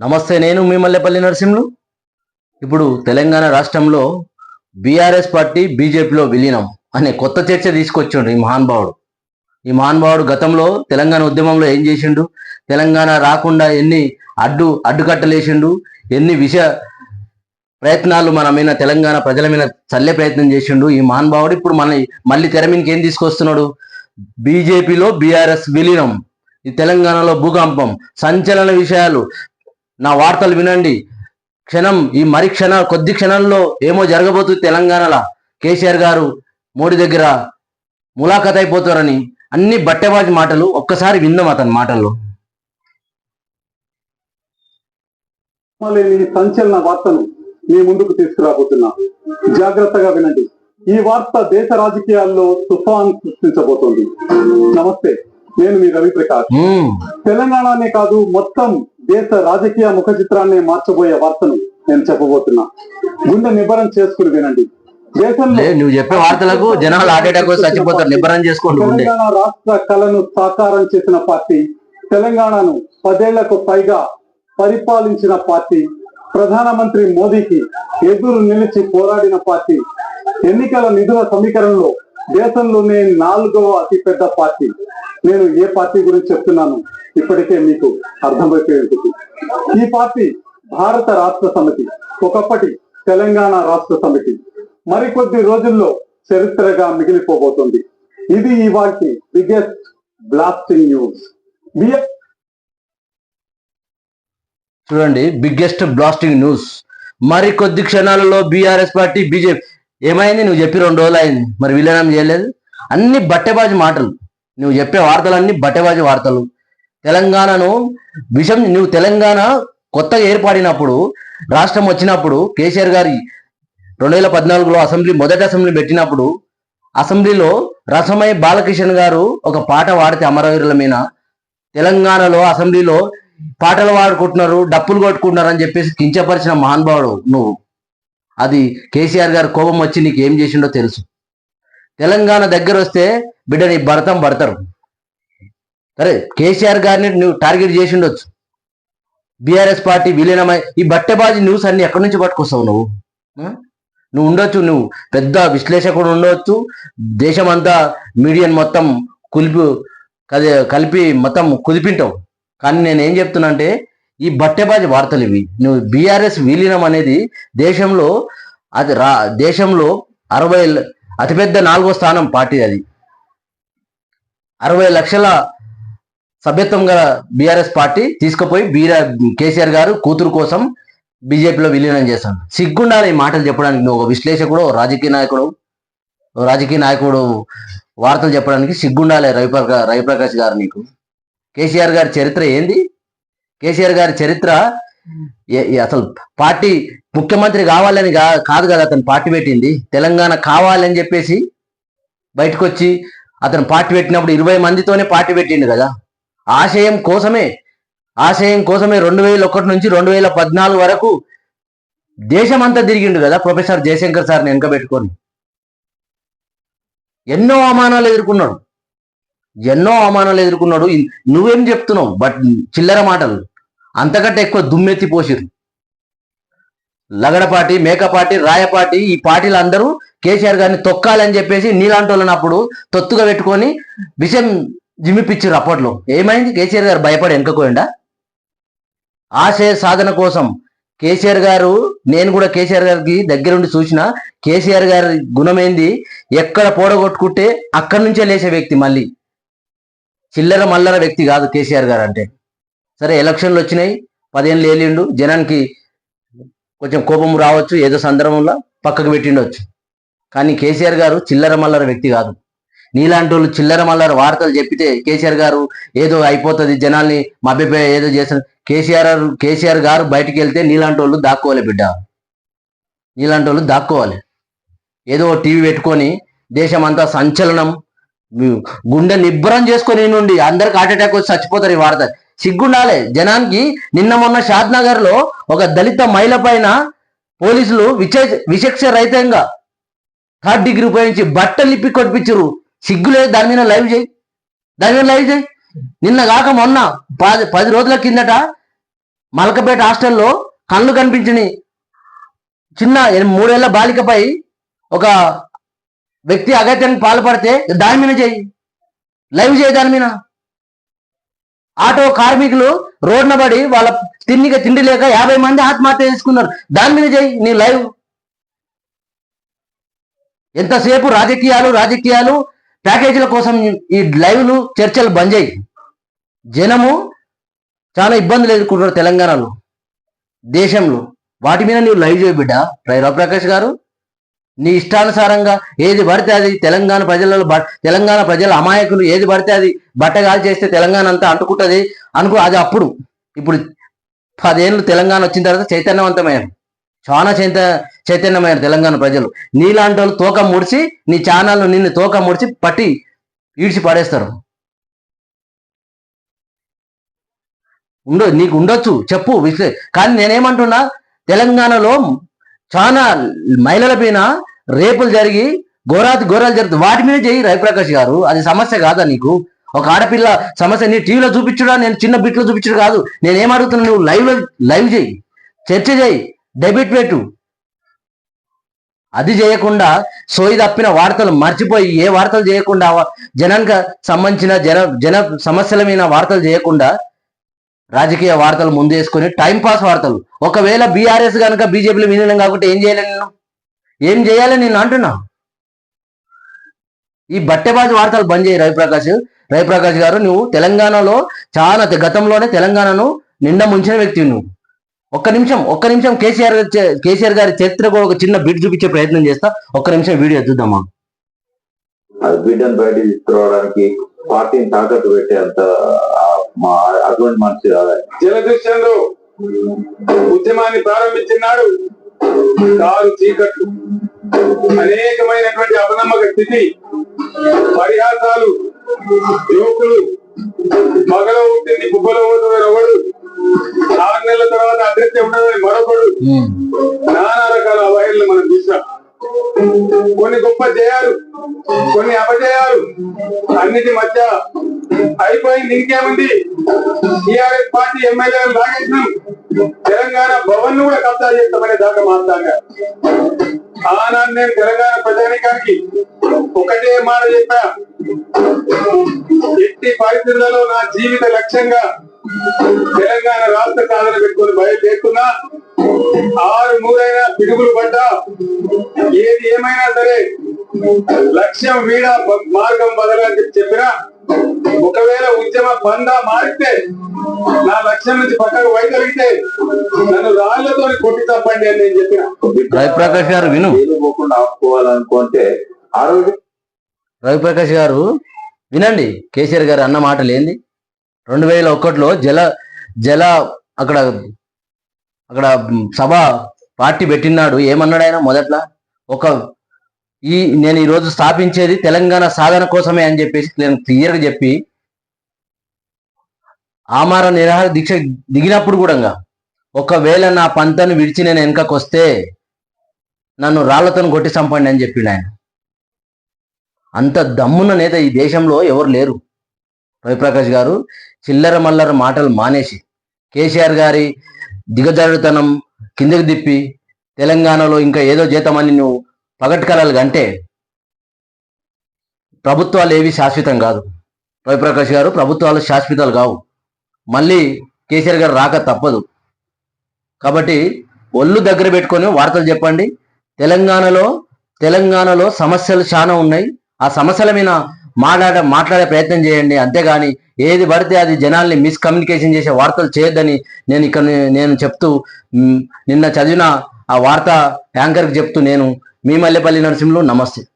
నమస్తే నేను మీ మల్లెపల్లి నరసింహులు. ఇప్పుడు తెలంగాణ రాష్ట్రంలో బీఆర్ఎస్ పార్టీ బీజేపీలో విలీనం అనే కొత్త చర్చ తీసుకొచ్చిండు ఈ మహానుభావుడు ఈ మహానుభావుడు గతంలో తెలంగాణ ఉద్యమంలో ఏం చేసిండు? తెలంగాణ రాకుండా ఎన్ని అడ్డు అడ్డుకట్టలేసిండు? ఎన్ని విష ప్రయత్నాలు మన మీద తెలంగాణ ప్రజల మీద చల్లే ప్రయత్నం చేసిండు ఈ మహానుభావుడు ఇప్పుడు మన మళ్ళీ తెర మీదకి ఏం తీసుకొస్తున్నాడు? బీజేపీలో బీఆర్ఎస్ విలీనం. ఈ తెలంగాణలో భూకంపం సంచలన విషయాలు నా వార్తలు వినండి. క్షణం ఈ మరి క్షణ కొద్ది క్షణంలో ఏమో జరగబోతుంది తెలంగాణలో. కేసీఆర్ గారు మోడీ దగ్గర ములాఖత్ అయిపోతారని అన్ని బట్టెబాజి మాటలు ఒక్కసారి విందాం అతని మాటల్లో. లేని సంచలన వార్తను మీ ముందుకు తీసుకురాబోతున్నా. జాగ్రత్తగా వినండి. ఈ వార్త దేశ రాజకీయాల్లో తుఫాన్ సృష్టించబోతోంది. నమస్తే నేను మీ రవి ప్రకాష్ తెలంగాణనే కాదు మొత్తం దేశ రాజకీయ ముఖ చిత్రాన్ని మార్చబోయే వార్తను నేను చెప్పబోతున్నా. గుండె నిబ్బరం చేసుకుని వినండి. దేశంలో లే నువ్వు చెప్పే వార్తలకు జనాలు చచ్చిపోతారు. నిబ్బరం చేసుకోండి తెలంగాణ రాష్ట్ర కళను సాకారం చేసిన పార్టీ తెలంగాణను పదేళ్ళకు పైగా పరిపాలించిన పార్టీ ప్రధానమంత్రి మోదీకి ఎదురు నిలిచి పోరాడిన పార్టీ ఎన్నికల నిధుల సమీకరణలో దేశంలోనే నాలుగవ అతిపెద్ద పార్టీ. నేను ఏ పార్టీ గురించి చెప్తున్నాను? ఇప్పటికే మీకు అర్థమైపోయి ఉంటుంది. ఈ పార్టీ భారత రాష్ట్ర సమితి ఒకప్పటి తెలంగాణ రాష్ట్ర సమితి. మరికొద్ది రోజుల్లో చరిత్రగా మిగిలిపోబోతుంది. ఇది ఇవాటి బిగ్గెస్ట్ బ్లాస్టింగ్ న్యూస్ చూడండి బిగ్గెస్ట్ బ్లాస్టింగ్ న్యూస్ మరి కొద్ది క్షణాలలో బీఆర్ఎస్ పార్టీ బీజేపీ ఏమైంది? నువ్వు చెప్పి రెండు రోజులు అయింది. మరి విలీనం చేయలేదు. అన్ని బట్టెబాజీ మాటలు. నువ్వు చెప్పే వార్తలన్నీ బట్టెబాజీ వార్తలు. తెలంగాణను విషం నువ్వు తెలంగాణ కొత్తగా ఏర్పడినప్పుడు రాష్ట్రం వచ్చినప్పుడు కేసీఆర్ గారి రెండు వేల పద్నాలుగులో అసెంబ్లీ మొదటి అసెంబ్లీ పెట్టినప్పుడు అసెంబ్లీలో రసమయ బాలకిషన్ గారు ఒక పాట పాడితే అమరవీరుల మీద తెలంగాణలో అసెంబ్లీలో పాటలు పాడుకుంటున్నారు డప్పులు కొట్టుకుంటున్నారు అని చెప్పేసి కించపరిచిన మహానుభావుడు నువ్వు. అది కేసీఆర్ గారు కోపం వచ్చి నీకు ఏం చేసిండో తెలుసు. తెలంగాణ దగ్గర వస్తే బిడ్డ నీ భరతం పడతారు. సరే కేసీఆర్ గారిని నువ్వు టార్గెట్ చేసి ఉండొచ్చు. బీఆర్ఎస్ పార్టీ విలీనమై ఈ బట్టెబాజీ న్యూస్ అన్ని ఎక్కడి నుంచి పట్టుకొస్తావు నువ్వు? నువ్వు ఉండొచ్చు నువ్వు పెద్ద విశ్లేషకుడు ఉండవచ్చు దేశమంతా మీడియాని మొత్తం కులిపి కలిపి మొత్తం కుదిపింటావు. కానీ నేను ఏం చెప్తున్నా అంటే ఈ బట్టెబాజీ వార్తలు ఇవి. నువ్వు బీఆర్ఎస్ విలీనం అనేది దేశంలో అది రా దేశంలో అరవై అతిపెద్ద నాలుగో స్థానం పార్టీ అది. అరవై లక్షల సభ్యత్వం గల బీఆర్ఎస్ పార్టీ తీసుకుపోయి బీఆర్ కేసీఆర్ గారు కూతురు కోసం బీజేపీలో విలీనం చేశాను సిగ్గుండాలి ఈ మాటలు చెప్పడానికి. నువ్వు ఒక విశ్లేషకుడు రాజకీయ నాయకుడు ఓ రాజకీయ నాయకుడు వార్తలు చెప్పడానికి సిగ్గుండాలి రవిప్రకా రవిప్రకాష్ గారు నీకు. కేసీఆర్ గారి చరిత్ర ఏంది? కేసీఆర్ గారి చరిత్ర అసలు పార్టీ ముఖ్యమంత్రి కావాలని కా- కాదు కదా అతను పార్టీ పెట్టింది. తెలంగాణ కావాలని చెప్పేసి బయటకు వచ్చి అతను పార్టీ పెట్టినప్పుడు ఇరవై మందితోనే పార్టీ పెట్టిండు కదా. ఆశయం కోసమే ఆశయం కోసమే రెండు వేల ఒకటి నుంచి రెండు వేల పద్నాలుగు వరకు దేశమంతా తిరిగిండు కదా ప్రొఫెసర్ జయశంకర్ సార్ని వెనక పెట్టుకొని ఎన్నో అవమానాలు ఎదుర్కొన్నాడు. ఎన్నో అవమానాలు ఎదుర్కొన్నాడు. నువ్వేం చెప్తున్నావు? బట్ చిల్లర మాటలు. అంతకంటే ఎక్కువ దుమ్మెత్తి పోసిరు లగడపాటి మేకపాటి రాయపాటి ఈ పార్టీలు అందరూ కేసీఆర్ గారిని తొక్కాలని చెప్పేసి నీలాంటి వాళ్ళని అప్పుడు తొత్తుగా పెట్టుకొని విషయం జిమ్మిపిచ్చిర్రు అప్పట్లో ఏమైంది? కేసీఆర్ గారు భయపడి వెనుకపోయిండా ఆశయ సాధన కోసం కేసీఆర్ గారు నేను కూడా కేసీఆర్ గారికి దగ్గరుండి చూసిన కేసీఆర్ గారి గుణమైంది? ఎక్కడ పోడగొట్టుకుంటే అక్కడి నుంచే లేచే వ్యక్తి మళ్ళీ. చిల్లర మల్లర వ్యక్తి కాదు కేసీఆర్ గారు అంటే. సరే ఎలక్షన్లు వచ్చినాయి. పదిహేను ఏలిండు. జనానికి కొంచెం కోపం రావచ్చు. ఏదో సందర్భంలో పక్కకు పెట్టిండొచ్చు. కానీ కేసీఆర్ గారు చిల్లర మల్లర వ్యక్తి కాదు. నీలాంటి వాళ్ళు చిల్లర మల్లర వార్తలు చెప్పితే కేసీఆర్ గారు ఏదో అయిపోతుంది జనాల్ని మభ్యపై ఏదో చేస్తారు. కేసీఆర్ కేసీఆర్ గారు బయటికి వెళ్తే నీలాంటి వాళ్ళు దాక్కోవాలి బిడ్డ. నీలాంటి వాళ్ళు దాక్కోవాలి. ఏదో టీవీ పెట్టుకొని దేశమంతా సంచలనం గుండె నిబ్బరం చేసుకొని నుండి అందరికి హార్ట్ అటాక్ వచ్చి చచ్చిపోతారు ఈ వార్త. సిగ్గుండాలి. జనానికి నిన్న మొన్న షాద్ నగర్లో ఒక దళిత మహిళ పైన పోలీసులు విచ విచక్ష రహితంగా థర్డ్ డిగ్రీ ఉపయోగించి బట్టలు ఇప్పి కొట్టించరు సిగ్గులేదు దాని మీద లైవ్ చేయి. దాని మీద లైవ్ చేయి. నిన్న కాక మొన్న పది పది రోజుల కిందట మలకపేట హాస్టల్లో కళ్ళు కనిపించని చిన్న మూడేళ్ళ బాలికపై ఒక వ్యక్తి అగత్యానికి పాల్పడితే దాని మీద చేయి. లైవ్ చేయి దాని మీద. ఆటో కార్మికులు రోడ్న పడి వాళ్ళ తిండిగా తిండి లేక యాభై మంది ఆత్మహత్య చేసుకున్నారు. దాని మీద చేయి నీ లైవ్. ఎంతసేపు రాజకీయాలు రాజకీయాలు ప్యాకేజీల కోసం ఈ లైవ్లు చర్చలు బంద్ చేయి. జనము చాలా ఇబ్బందులు ఎదుర్కొంటున్నారు తెలంగాణలో దేశంలో. వాటి మీద నీవు లైవ్ చేయ బిడ్డ రైరావు ప్రకాష్ గారు. నీ ఇష్టానుసారంగా ఏది పడితే అది తెలంగాణ ప్రజలలో తెలంగాణ ప్రజల అమాయకులు ఏది పడితే అది బట్టగాలు చేస్తే తెలంగాణ అంతా అంటుకుంటుంది అనుకో అది అప్పుడు. ఇప్పుడు పదేళ్ళు తెలంగాణ వచ్చిన తర్వాత చైతన్యవంతమైన చాలా చైత చైతన్యమైన తెలంగాణ ప్రజలు. నీలాంటి వాళ్ళు తోక ముడిచి నీ ఛానల్ను నిన్ను తోక ముడిచి పట్టి ఈడ్చి పడేస్తారు. ఉండ నీకు ఉండొచ్చు చెప్పు విశ్లే కానీ నేనేమంటున్నా తెలంగాణలో చాలా మహిళల పైన రేపులు జరిగి ఘోరాతి ఘోరాలు జరుగుతుంది వాటి మీద చేయి రవిప్రకాష్ గారు. అది సమస్య కాదా నీకు? ఒక ఆడపిల్ల సమస్య నీ టీవీలో చూపించుడా? నేను చిన్న బిట్లో చూపించుడు కాదు. నేనేం అడుగుతున్నా నువ్వు లైవ్లో లైవ్ చేయి చర్చ చేయి డెబిట్ పెట్టు. అది చేయకుండా సోయి తప్పిన వార్తలు మర్చిపోయి ఏ వార్తలు చేయకుండా జనానికి సంబంధించిన జన జన సమస్యల మీద వార్తలు చేయకుండా రాజకీయ వార్తలు ముందు వేసుకొని టైంపాస్ వార్తలు. ఒకవేళ బీఆర్ఎస్ కనుక బీజేపీలో విలీనం కాబట్టి ఏం చేయాలి నేను? ఏం చేయాలి నేను అంటున్నా. ఈ బట్టెబాజు వార్తలు బంద్ చేయి రవిప్రకాష్. రవిప్రకాష్ గారు నువ్వు తెలంగాణలో చాలా గతంలోనే తెలంగాణను నిండా ముంచిన వ్యక్తి నువ్వు. ఒక్క నిమిషం ఒక్క నిమిషం కేసీఆర్ కేసీఆర్ గారి చరిత్రకు ఒక చిన్న బిట్ చూపించే ప్రయత్నం చేస్తా. ఒక్క నిమిషం వీడియో చూద్దామా? అది బిడ్డను బయట తీసుకురావడానికి పార్టీని తాకట్టు పెట్టేంత అటువంటి మనిషి జలదృశ్యంలో ఉద్యమాన్ని ప్రారంభించినాడు. కారు చీకట్లు అనేకమైనటువంటి అపనమ్మక స్థితి పరిహాసాలు యువకులు మగలో ఉంటుంది బుబ్బలో పోతుంది ఒకడు ఆరు నెలల తర్వాత అదృశ్యం ఉండదని మరొకడు. నానా రకాల అవహేళనలు మనం చూసాం కొన్ని గొప్ప జయాలు కొన్ని అపజయాలు అన్నిటి మధ్య అయిపోయింది. ఇంకేముంది? టిఆర్ఎస్ పార్టీ ఎమ్మెల్యేలు లాగేసినాం తెలంగాణ భవన్ను కూడా కబ్జా చేస్తామనే దాకా మాట్లాడారు. ఆనాడు నేను తెలంగాణ ప్రజానికానికి ఒకటే మాట చెప్పా. ఎట్టి పరిస్థితులలో నా జీవిత లక్ష్యంగా తెలంగాణ రాష్ట్ర సాధన పెట్టుకుని బయలుదేరుతున్నా ఆరు మూడైనా పిడుగులు పడ్డా ఏది ఏమైనా సరే లక్ష్యం వీడ మార్గం బదలని చెప్పి చెప్పినా ఒకవేళ ఉద్యమ బంద మారితే నా లక్ష్యం నుంచి పక్కకు వైదొలిగితే నన్ను రాళ్ళతో కొట్టి తప్పండి అని నేను చెప్పిన. రవిప్రకాష్ గారు విను. పోకుండా ఆపుకోవాలనుకుంటే ఆ రోజు రవిప్రకాష్ గారు వినండి. కేసీఆర్ గారు అన్న మాటలు ఏంది రెండు వేల ఒకటిలో జల జల అక్కడ అక్కడ సభ పార్టీ పెట్టినాడు ఏమన్నాడు ఆయన మొదట్లో? ఒక ఈ నేను ఈరోజు స్థాపించేది తెలంగాణ సాధన కోసమే అని చెప్పేసి నేను క్లియర్గా చెప్పి ఆమార నిరాహార దీక్ష దిగినప్పుడు కూడా ఒకవేళ నా పంతను విడిచి నేను వెనకకు వస్తే నన్ను రాళ్ళతో కొట్టి చంపండి అని చెప్పిండు ఆయన అంత దమ్మున్న నేత ఈ దేశంలో ఎవరు లేరు. రవిప్రకాష్ గారు చిల్లర మల్లర మాటలు మానేసి కేసీఆర్ గారి దిగజారుతనం కిందకి దిప్పి తెలంగాణలో ఇంకా ఏదో జీతమని నువ్వు పగట్కరాలి అంటే కంటే ప్రభుత్వాలు ఏవి శాశ్వతం కాదు. రవిప్రకాష్ గారు ప్రభుత్వాలు శాశ్వతాలు కావు. మళ్ళీ కేసీఆర్ గారు రాక తప్పదు. కాబట్టి ఒళ్ళు దగ్గర పెట్టుకొని వార్తలు చెప్పండి. తెలంగాణలో తెలంగాణలో సమస్యలు చాలా ఉన్నాయి. ఆ సమస్యల మీద మాట్లాడ మాట్లాడే ప్రయత్నం చేయండి. అంతేగాని ఏది పడితే అది జనాల్ని మిస్కమ్యూనికేషన్ చేసే వార్తలు చేయొద్దని నేను ఇక్కడ నేను చెప్తూ నిన్న చదివిన ఆ వార్త యాంకర్కి చెప్తూ నేను మీ మల్లెపల్లి నరసింహులు నమస్తే.